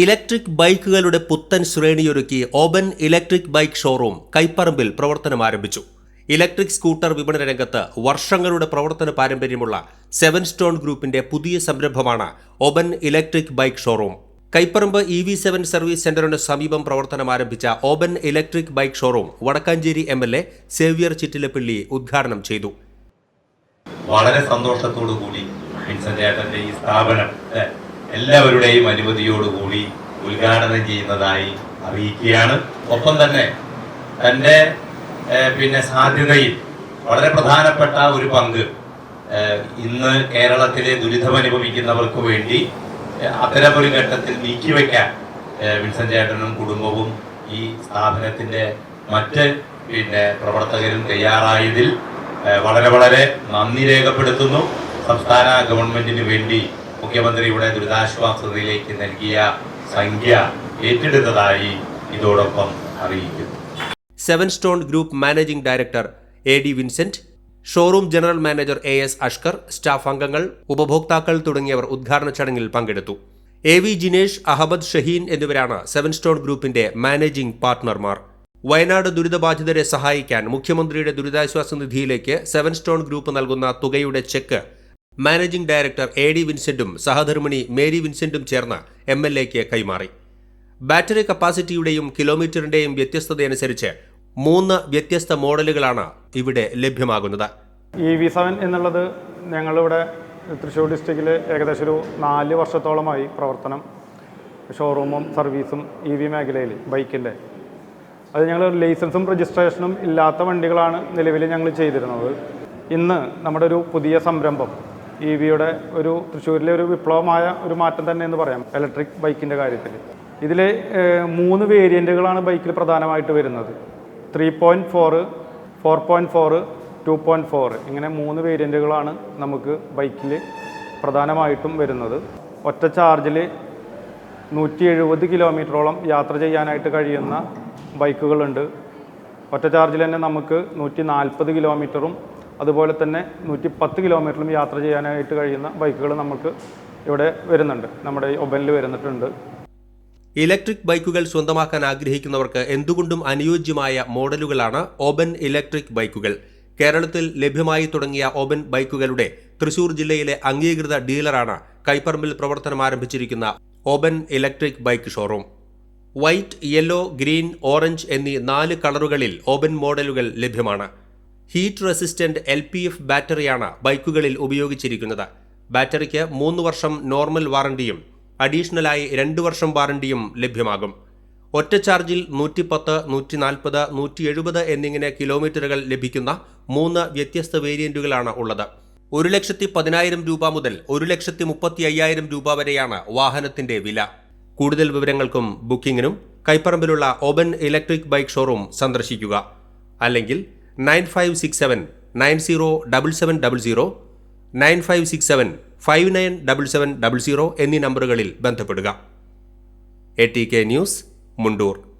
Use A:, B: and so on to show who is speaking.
A: Electric ബൈക്കുകളുടെ പുത്തൻ ശ്രേണിയൊരുക്കി ഓബൻ ഇലക്ട്രിക് ബൈക്ക് ഷോറൂം കൈപ്പറമ്പിൽ പ്രവർത്തനം ആരംഭിച്ചു. ഇലക്ട്രിക് സ്കൂട്ടർ വിപണന രംഗത്ത് വർഷങ്ങളുടെ പ്രവർത്തന പാരമ്പര്യമുള്ള സെവൻ സ്റ്റോൺ ഗ്രൂപ്പിന്റെ പുതിയ സംരംഭമാണ് Oben electric bike showroom. Kaiparamba E V seven service സെന്ററിന് സമീപം പ്രവർത്തനം ആരംഭിച്ച Oben electric bike showroom Vadakkanchery M L A Xavier Chittilappally ഉദ്ഘാടനം ചെയ്തു.
B: വളരെ സന്തോഷത്തോടു കൂടി ഈ സ്ഥാപനം എല്ലാവരുടെയും അനുമതിയോടുകൂടി ഉദ്ഘാടനം ചെയ്യുന്നതായി അറിയിക്കുകയാണ്. ഒപ്പം തന്നെ തന്റെ പിന്നെ സാധ്യതയിൽ വളരെ പ്രധാനപ്പെട്ട ഒരു പങ്ക് ഇന്ന് കേരളത്തിലെ ദുരിതമനുഭവിക്കുന്നവർക്ക് വേണ്ടി അത്തരമൊരു ഘട്ടത്തിൽ നീക്കിവെക്കാൻ വിൻസൻ ചേട്ടനും കുടുംബവും ഈ സ്ഥാപനത്തിന്റെ മറ്റ് പിന്നെ പ്രവർത്തകരും തയ്യാറായതിൽ വളരെ വളരെ നന്ദി രേഖപ്പെടുത്തുന്നു. സംസ്ഥാന ഗവൺമെന്റിന് വേണ്ടി മുഖ്യമന്ത്രിയുടെ ദുരിതാശ്വാസ നിധിയിലേക്ക് നൽകിയ സംഖ്യ ഏറ്റെടുത്തതായി ഇതോടൊപ്പം അറിയിക്കുന്നു.
A: Seven stone group managing director A D Vincent showroom general manager A S Ashkar staff അംഗങ്ങൾ ഉപഭോക്താക്കൾ തുടങ്ങിയവർ ഉദ്ഘാടന ചടങ്ങിൽ പങ്കെടുത്തു. എ വി ജിനേഷ് അഹമ്മദ് ഷഹീൻ എന്നിവരാണ് സെവൻ സ്റ്റോൺ ഗ്രൂപ്പിന്റെ മാനേജിംഗ് പാർട്ട്ണർമാർ. വയനാട് ദുരിതബാധിതരെ സഹായിക്കാൻ മുഖ്യമന്ത്രിയുടെ ദുരിതാശ്വാസ നിധിയിലേക്ക് സെവൻ സ്റ്റോൺ ഗ്രൂപ്പ് നൽകുന്ന തുകയുടെ cheque managing director A D വിൻസെന്റും സഹധർമ്മിണി മേരി വിൻസെന്റും ചേർന്ന് എം എൽ എക്ക് കൈമാറി. ബാറ്ററി കപ്പാസിറ്റിയുടെയും കിലോമീറ്ററിന്റെയും വ്യത്യസ്തതയനുസരിച്ച് മൂന്ന് വ്യത്യസ്ത മോഡലുകളാണ് ഇവിടെ ലഭ്യമാകുന്നത്.
C: ഇ വി സെവൻ എന്നുള്ളത് ഞങ്ങളിവിടെ തൃശ്ശൂർ ഡിസ്ട്രിക്റ്റിൽ ഏകദേശം ഒരു നാല് വർഷത്തോളമായി പ്രവർത്തനം. ഷോറൂമും സർവീസും ഇ വി മേഖലയിൽ ബൈക്കിന്റെ അത് ഞങ്ങൾ ലൈസൻസും രജിസ്ട്രേഷനും ഇല്ലാത്ത വണ്ടികളാണ് നിലവിൽ ഞങ്ങൾ ചെയ്തിരുന്നത്. ഇന്ന് നമ്മുടെ ഒരു പുതിയ സംരംഭം ഇ വിയുടെ ഒരു തൃശ്ശൂരിലെ ഒരു വിപ്ലവമായ ഒരു മാറ്റം തന്നെ എന്ന് പറയാം ഇലക്ട്രിക് ബൈക്കിന്റെ കാര്യത്തിൽ. ഇതിൽ മൂന്ന് വേരിയന്റുകളാണ് ബൈക്കിൽ പ്രധാനമായിട്ട് വരുന്നത്. Three point four four point four two point four ഇങ്ങനെ മൂന്ന് വേരിയന്റുകളാണ് നമുക്ക് ബൈക്കിൽ പ്രധാനമായിട്ടും വരുന്നത്. ഒറ്റ ചാർജിൽ നൂറ്റി എഴുപത് കിലോമീറ്ററോളം യാത്ര ചെയ്യാനായിട്ട് കഴിയുന്ന ബൈക്കുകളുണ്ട് ഒറ്റ ചാർജിൽ തന്നെ നമുക്ക് നൂറ്റി നാൽപ്പത് കിലോമീറ്ററും അതുപോലെ തന്നെ നൂറ്റി പത്ത് കിലോമീറ്ററിലും യാത്ര ചെയ്യാനായിട്ട് കഴിയുന്ന ബൈക്കുകൾ നമുക്ക് ഇവിടെ വരുന്നുണ്ട്. നമ്മുടെ ഈ ഒബനിൽ വരുന്നിട്ടുണ്ട്.
A: ഇലക്ട്രിക് ബൈക്കുകൾ സ്വന്തമാക്കാൻ ആഗ്രഹിക്കുന്നവർക്ക് എന്തുകൊണ്ടും അനുയോജ്യമായ മോഡലുകളാണ് ഓബൻ ഇലക്ട്രിക് ബൈക്കുകൾ. കേരളത്തിൽ ലഭ്യമായി തുടങ്ങിയ ഓബൻ ബൈക്കുകളുടെ തൃശൂർ ജില്ലയിലെ അംഗീകൃത ഡീലറാണ് കൈപ്പറമ്പിൽ പ്രവർത്തനം ആരംഭിച്ചിരിക്കുന്ന Oben electric bike showroom. White yellow green orange എന്നീ നാല് കളറുകളിൽ ഓബൻ മോഡലുകൾ ലഭ്യമാണ്. Heat resistant L P F ബാറ്ററിയാണ് ബൈക്കുകളിൽ ഉപയോഗിച്ചിരിക്കുന്നത്. ബാറ്ററിക്ക് മൂന്ന് വർഷം നോർമൽ വാറണ്ടിയും അഡീഷണലായി രണ്ട് വർഷം വാറണ്ടിയും ലഭ്യമാകും. ഒറ്റ ചാർജിൽ നൂറ്റിപ്പത്ത് നൂറ്റി നാൽപ്പത് നൂറ്റി എഴുപത് എന്നിങ്ങനെ കിലോമീറ്ററുകൾ ലഭിക്കുന്ന മൂന്ന് വ്യത്യസ്ത വേരിയന്റുകളാണ് ഉള്ളത്. ഒരു ലക്ഷത്തി പതിനായിരം രൂപ മുതൽ ഒരു ലക്ഷത്തി മുപ്പത്തി അയ്യായിരം രൂപ വരെയാണ് വാഹനത്തിന്റെ വില. കൂടുതൽ വിവരങ്ങൾക്കും ബുക്കിംഗിനും കൈപ്പറമ്പിലുള്ള ഓബൻ ഇലക്ട്രിക് ബൈക്ക് ഷോറൂം സന്ദർശിക്കുക. അല്ലെങ്കിൽ nine five six seven nine zero double seven double zero nine five six seven five nine double seven double zero എന്നീ നമ്പറുകളിൽ ബന്ധപ്പെടുക. A T K news Mundur.